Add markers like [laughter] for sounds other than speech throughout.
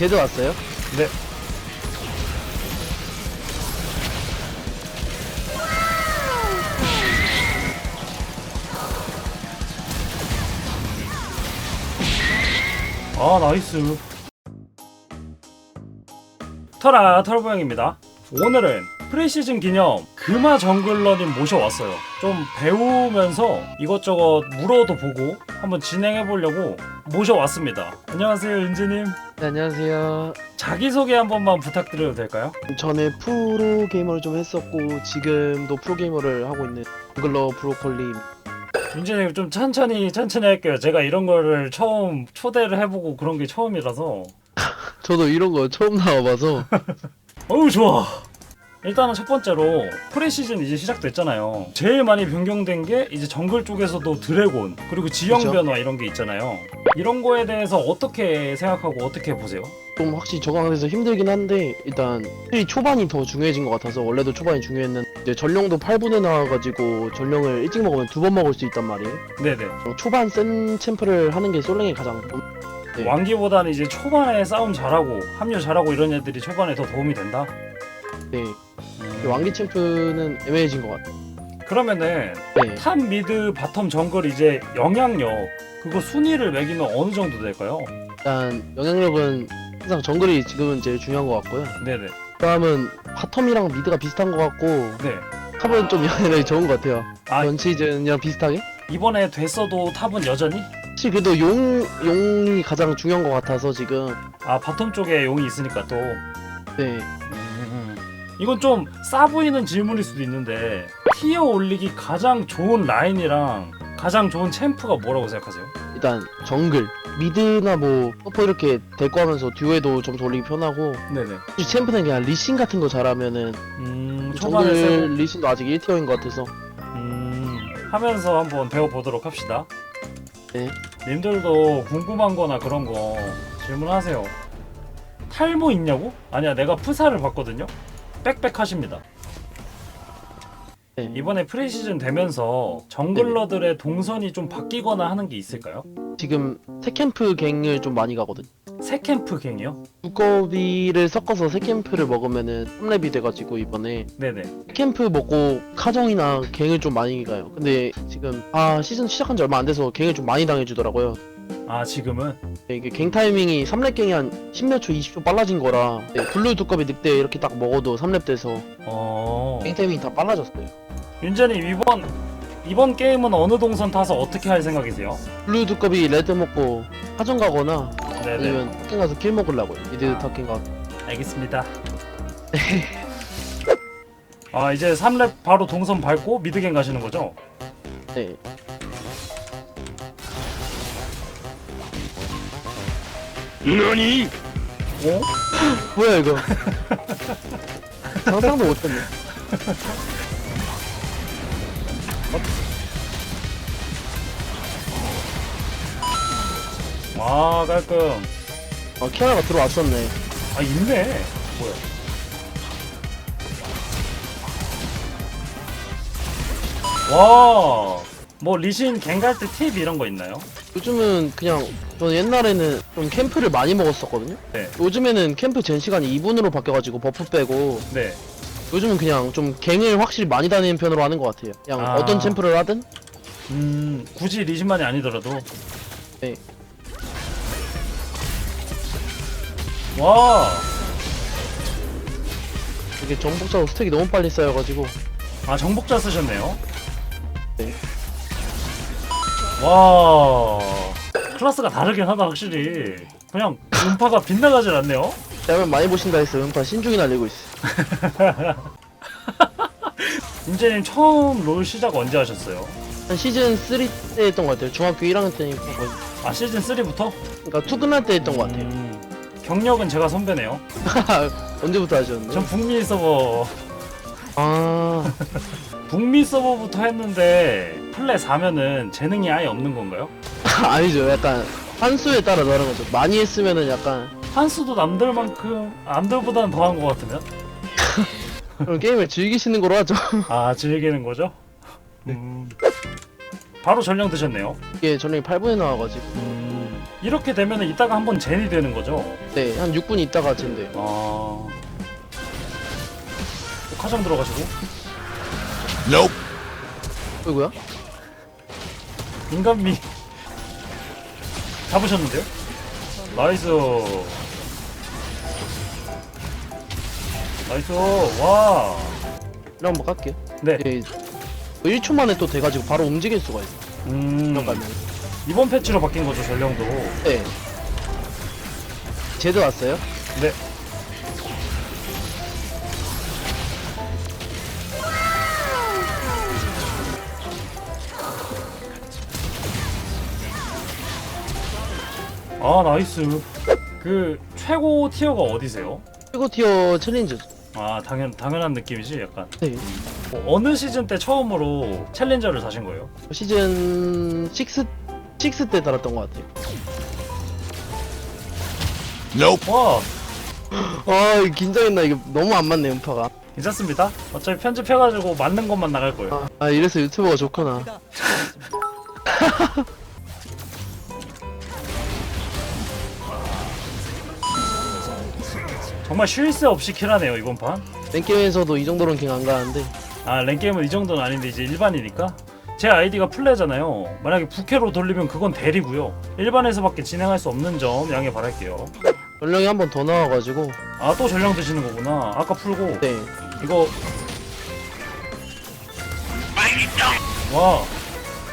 제드 왔어요? 네. 아 나이스 터라 털보형입니다 오늘은 프리시즌 기념 금화 정글러님 모셔왔어요 좀 배우면서 이것저것 물어도 보고 한번 진행해 보려고 모셔왔습니다 안녕하세요 은지님 네, 안녕하세요. 자기소개 한 번만 부탁드려도 될까요? 전에 프로 게이머를 좀 했었고 지금도 프로 게이머를 하고 있는 글러 브로콜리. 윤진님 좀 천천히 천천히 할게요. 제가 이런 거를 처음 초대를 해보고 그런 게 처음이라서 [laughs] 저도 이런 거 처음 나와봐서 [laughs] 어우 좋아. 일단은 첫 번째로 프레시즌 이제 시작됐잖아요. 제일 많이 변경된 게 이제 정글 쪽에서도 드래곤 그리고 지형 그쵸. 변화 이런 게 있잖아요. 이런 거에 대해서 어떻게 생각하고 어떻게 보세요? 좀 확실히 적응돼서 힘들긴 한데 일단 확실히 초반이 더 중요해진 것 같아서 원래도 초반이 중요했는데 이제 전령도 8분에 나와가지고 전령을 일찍 먹으면 두 번 먹을 수 있단 말이에요. 네네. 어, 초반 센 챔프를 하는 게 솔랭이 가장 좀- 네. 왕기보다는 이제 초반에 싸움 잘하고 합류 잘하고 이런 애들이 초반에 더 도움이 된다. 네, 음. 왕기 챔프는 애매해진 것 같아요. 그러면은 네. 탑 미드 바텀 정글 이제 영향력 그거 순위를 매기면 어느 정도 될까요? 일단 영향력은 항상 정글이 지금은 제일 중요한 것 같고요. 네네 다음은 바텀이랑 미드가 비슷한 것 같고 네. 탑은 좀 영향력이 좋은 것 같아요. 아 전 시즌이랑 비슷하게. 이번에 됐어도 탑은 여전히 혹시 그래도 용 용이 가장 중요한 것 같아서 지금. 아 바텀 쪽에 용이 있으니까 또. 네. 이건 좀 싸 보이는 질문일 수도 있는데 티어 올리기 가장 좋은 라인이랑 가장 좋은 챔프가 뭐라고 생각하세요? 일단 정글. 미드나 뭐 서퍼 이렇게 데리고 하면서 듀오에도 점수 올리기 편하고. 네네. 챔프는 그냥 리신 같은 거 잘하면은 음 초반에 정글 세고. 리신도 아직 1티어인 것 같아서. 음 하면서 한번 배워보도록 합시다. 네. 님들도 궁금한 거나 그런 거 질문하세요. 탈모 있냐고? 아니야 내가 프사를 봤거든요. 빽빽하십니다 네. 이번에 프리시즌 되면서 정글러들의 동선이 좀 바뀌거나 하는 게 있을까요? 지금 세캠프 갱을 좀 많이 가거든. 새 캠프 갱이요? 두꺼비를 섞어서 세캠프를 먹으면은 3렙이 돼가지고 이번에 네네 캠프 먹고 카정이나 갱을 좀 많이 가요. 근데 지금 아 시즌 시작한 지 얼마 안 돼서 갱을 좀 많이 당해주더라고요. 아 지금은? 네, 이게 갱 타이밍이 3렙 갱이 한 10몇 초, 20초 빨라진 거라 네, 블루 두꺼비 늑대 이렇게 딱 먹어도 3렙 돼서 어... 갱 타이밍이 다 빨라졌어요. 윤재님 이번 이번 게임은 어느 동선 타서 어떻게 할 생각이세요? 블루 두꺼비 레드 먹고 카정 가거나 네네 아니면 탑갱 가서 킬 먹으려고요. 미드 탑갱 가서. 알겠습니다 [laughs] 아 이제 3렙 바로 동선 밟고 미드갱 가시는 거죠? 네. 너니? 어? [laughs] 뭐야 이거? [laughs] 상상도 못했네. 와 깔끔 아 키아나가 들어왔었네. 아 있네 뭐야 와 뭐 리신 갱갈 때 팁 이런 거 있나요? 요즘은 그냥 저는 옛날에는 좀 캠프를 많이 먹었었거든요. 네. 요즘에는 캠프 젠 시간이 2분으로 바뀌어가지고 버프 빼고 네 요즘은 그냥 좀 갱을 확실히 많이 다니는 편으로 하는 것 같아요. 그냥 아. 어떤 챔프를 하든 음, 굳이 리신만이 아니더라도. 네. 와, 이게 정복자로 스택이 너무 빨리 쌓여가지고 아 정복자 쓰셨네요. 네. 와, 클래스가 다르긴 하다 확실히. 그냥 음파가 빗나가질 않네요. 라면 많이 보신다 했어. 음파 신중히 날리고 있어. [laughs] 임재님 처음 롤 시작 언제 하셨어요? 한 시즌 3 때 했던 것 같아요. 중학교 1학년 때니까 거의. 아 시즌 3부터? 그러니까 투 끝날 때 했던 것 같아요. 음, 경력은 제가 선배네요. [laughs] 언제부터 하셨는데? 전 북미 서버 아 [laughs] 북미 서버부터 했는데 플레 4면은 재능이 아예 없는 건가요? [laughs] 아니죠. 약간 한수에 따라 다른 거죠. 많이 했으면은 약간 한수도 남들만큼 남들보다는 더한 것 같으면? 그런 게임을 즐기시는 거로 하죠. 아 즐기는 거죠? 음, 바로 전령 드셨네요. 이게 전력이 8분에 나와가지고 음, 이렇게 되면 이따가 한번 젠이 되는 거죠? 네, 한 6분 있다가 젠데. 아. 카정 들어가시고 Nope. 이거야? 인간미 잡으셨는데요? 나이스 나이스 와 한번 갈게요. 네. 네. 1초 만에 또 돼가지고 바로 움직일 수가 있어. 음, 들어가면. 이번 패치로 바뀐 거죠 전령도 네. 제드 왔어요? 네 아 나이스 그 최고 티어가 어디세요? 최고 티어 챌린저. 아 당연 당연한 느낌이지 약간 네. 어, 어느 시즌 때 처음으로 챌린저를 사신 거예요? 시즌 6, 6때 달았던 것 같아요. Nope. 와 아, 이거 긴장했나? 이거 너무 안 맞네, 음파가. 괜찮습니다. 어차피 편집해가지고 맞는 것만 나갈 거예요. 아, 아, 이래서 유튜버가 좋구나. [laughs] 정말 쉴 새 없이 킬하네요 이번 판. 랭게임에서도 이 정도로는 king 안 가는데. 아 랭게임은 이 정도는 아닌데 이제 일반이니까. 제 아이디가 플레잖아요. 만약에 부캐로 돌리면 그건 대리고요. 일반에서밖에 진행할 수 없는 점 양해 바랄게요. 전령이 한 번 더 나와가지고. 아 또 전령 드시는 거구나. 아까 풀고 네. 이거 와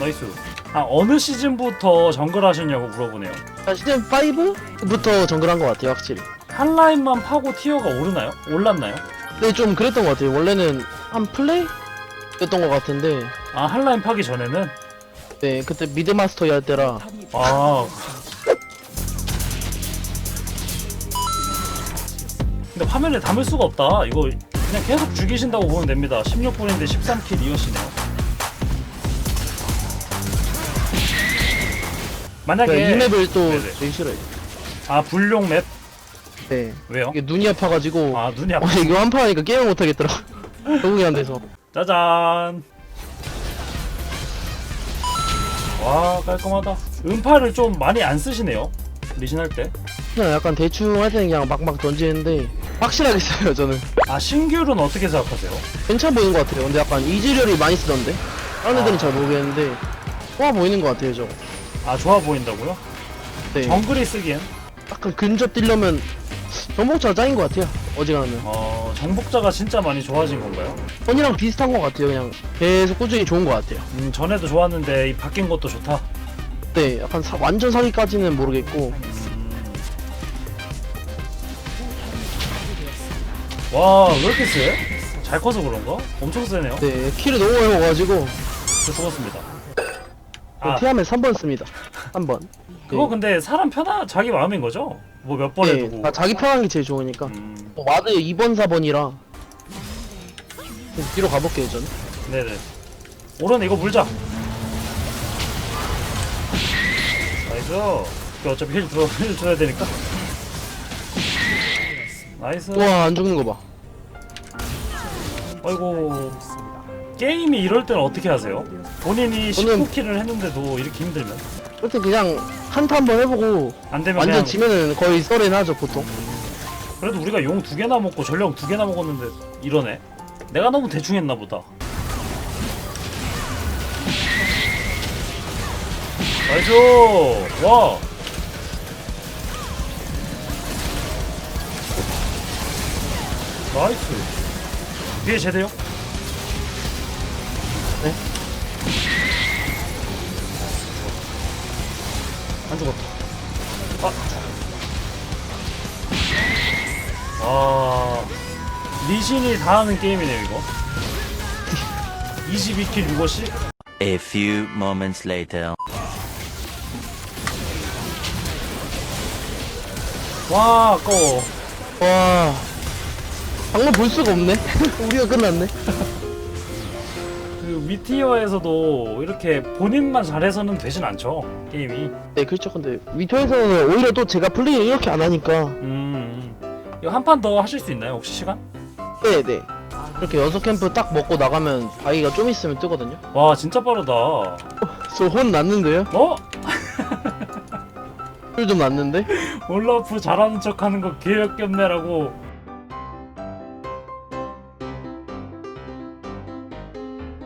나이스. 아 어느 시즌부터 정글 하셨냐고 물어보네요. 아, 시즌 5부터 정글한 것 같아요, 확실히. 한 라인만 파고 티어가 오르나요? 올랐나요? 근데 좀 그랬던 것 같아요. 원래는 한 플레이? 였던 것 같은데. 아 한 라인 파기 전에는 네, 그때 미드마스터 할 때라. 아. 근데 화면에 담을 수가 없다. 이거 그냥 계속 죽이신다고 보면 됩니다. 16분인데 13킬 이어시네요. 만약에 그러니까 이 맵을 또 네네. 되게 싫어요. 아 불용 맵 네. 왜요? 이게 눈이 아파가지고. 아 눈이 어, 아파. 이거 한판 하니까 게임을 못하겠더라. 적응이 안 돼서. 짜잔. 와 깔끔하다. 음파를 좀 많이 안 쓰시네요. 리신 할 때. 그냥 약간 대충 할 때는 그냥 막막 던지는데 확실하게 써요 저는 아 신규는 어떻게 생각하세요? 괜찮아 보이는 것 같아요 근데 약간 이즈리얼이 많이 쓰던데 다른 애들은 아. 잘 모르겠는데 좋아 보이는 것 같아요 저거 아 좋아 보인다고요? 네 정글이 쓰기엔 약간 근접 뛰려면 정복자가 짱인 것 같아요 어지간하면 어, 정복자가 진짜 많이 좋아진 건가요? 선이랑 비슷한 것 같아요 그냥 계속 꾸준히 좋은 것 같아요 음, 전에도 좋았는데 이 바뀐 것도 좋다. 네 약간 사- 완전 사기까지는 모르겠고 와, 왜 이렇게 세? 잘 커서 그런가? 엄청 세네요. 네 키를 너무 먹어가지고 저 죽었습니다. 아, 티하면 3번 씁니다 3번 그거 근데 사람 편하 자기 마음인 거죠? 뭐 몇번 네, 해두고. 아, 자기 편한 게 제일 좋으니까 음, 어, 와드 2번 4번이라 뒤로 가볼게요 저는 네네. 오른 이거 물자. 나이스. 이거 어차피 힐 줘, 힐 줘야 되니까. 나이스. 우와 안 죽는 거 봐 아이고 게임이 이럴 때는 어떻게 하세요? 본인이 저는- 19킬을 했는데도 이렇게 힘들면? 그때 그냥 한타 한번 해보고 안 되면 완전 그냥 지면은 거의 썰에 나죠 보통. 그래도 우리가 용 두 개나 먹고 전령 두 개나 먹었는데 이러네. 내가 너무 대충 했나 보다. 나이스! 와! 나이스. 뒤에 제대요? 안 죽었다. 아. 와. 리신이 다 하는 게임이네요, 이거. [laughs] 22킬 6어씩? A few moments later. 와, 아까워. 와 방금 볼 수가 없네 [laughs] 우리가 끝났네 [laughs] 그 미티어에서도 이렇게 본인만 잘해서는 되진 않죠, 게임이. 네 그렇죠 근데 위토에서는 오히려 또 제가 플레이를 이렇게 안 하니까 음. 이거 한 판 더 하실 수 있나요, 혹시 시간? 네네 이렇게 여섯 캠프 딱 먹고 나가면 바위가 좀 있으면 뜨거든요 와, 진짜 빠르다. 저혼 났는데요? 어? 좀 났는데? [laughs] 올라프 잘하는 척하는 거 개역겹네라고